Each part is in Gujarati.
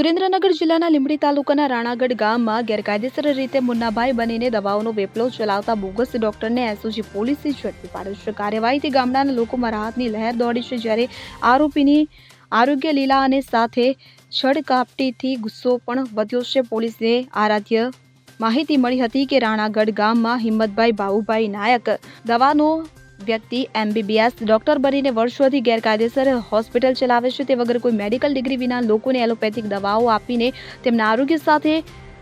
સુરેન્દ્રનગર જિલ્લાના લીંબડી તાલુકાના રાણાગઢ ગામમાં ગેરકાયદેસર રીતે મુન્નાભાઈ બનીને દવાઓનો વેપલો ચલાવતા બોગસ ડોક્ટરને એસઓજી પોલીસે ઝડપી પાડ્યો છે. કાર્યવાહીથી ગામડાના લોકોમાં રાહતની લહેર દોડી છે જ્યારે આરોપીની આરોગ્ય લીલા અને સાથે છડકાપટીથી ગુસ્સો પણ વધ્યો છે. પોલીસને આરાધ્ય માહિતી મળી હતી કે રાણાગઢ ગામમાં હિંમતભાઈ ભાવુભાઈ નાયક દવાનો વ્યક્તિ એમબીબીએસ ડોક્ટર બનીને વર્ષોથી ગેરકાયદેસર હોસ્પિટલ ચલાવે છે તે વગર કોઈ મેડિકલ ડિગ્રી વિના લોકોને એલોપેથિક દવાઓ આપીને તેમના આરોગ્ય સાથે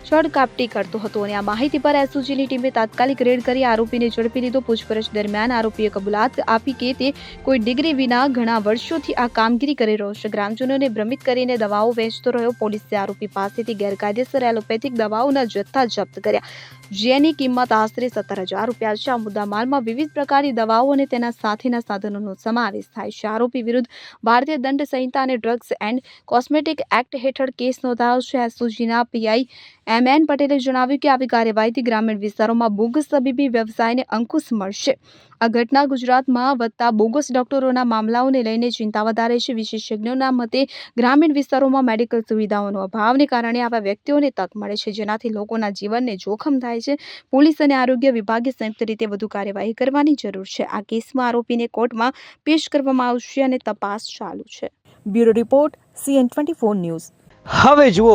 છડકાપટી કરતો હતો અને આ માહિતી પર એસઓજીની ટીમે તાત્કાલિક રેડ કરી આરોપીને ઝડપી લીધો. પૂછપરછ દરમિયાન આરોપીએ કબૂલાત આપી કે તે કોઈ ડિગ્રી વિના ઘણા વર્ષોથી આ કામગીરી કરી રહ્યો છે. ગ્રામજનોને ભ્રમિત કરીને દવાઓ વેચતો રહ્યો. પોલીસે આરોપી પાસેથી ગેરકાયદેસર એલોપેથિક દવાઓના જથ્થા જપ્ત કર્યા. જેની કિંમત આશરે સત્તર હજાર રૂપિયા છે. આ મુદ્દામાલમાં વિવિધ પ્રકારની દવાઓ અને તેના સાથેના સાધનોનો સમાવેશ થાય છે. આરોપી વિરુદ્ધ ભારતીય દંડ સંહિતા અને ડ્રગ્સ એન્ડ કોસ્મેટિક એક્ટ હેઠળ કેસ નોંધાયો છે. એસઓજીના પીઆઈ એમ એન પટેલે જણાવ્યું કે આવી કાર્યવાહીથી ગ્રામીણ વિસ્તારોમાં બોગસ તબીબી વ્યવસાયને અંકુશ મળશે. આ ઘટના ગુજરાતમાં વધતા બોગસ ડોક્ટરોના મામલાઓને લઈને ચિંતા વધારે છે. વિશેષજ્ઞોના મતે ગ્રામીણ વિસ્તારોમાં મેડિકલ સુવિધાઓનો અભાવને કારણે આવા વ્યક્તિઓને તક મળે છે જેનાથી લોકોના જીવનને જોખમ થાય છે. પોલીસ અને આરોગ્ય વિભાગે સંયુક્ત રીતે વધુ કાર્યવાહી કરવાની જરૂર છે. આ કેસમાં આરોપીને કોર્ટમાં પેશ કરવામાં આવશે અને તપાસ ચાલુ છે. Bureau report CN twenty four news. હવે જુઓ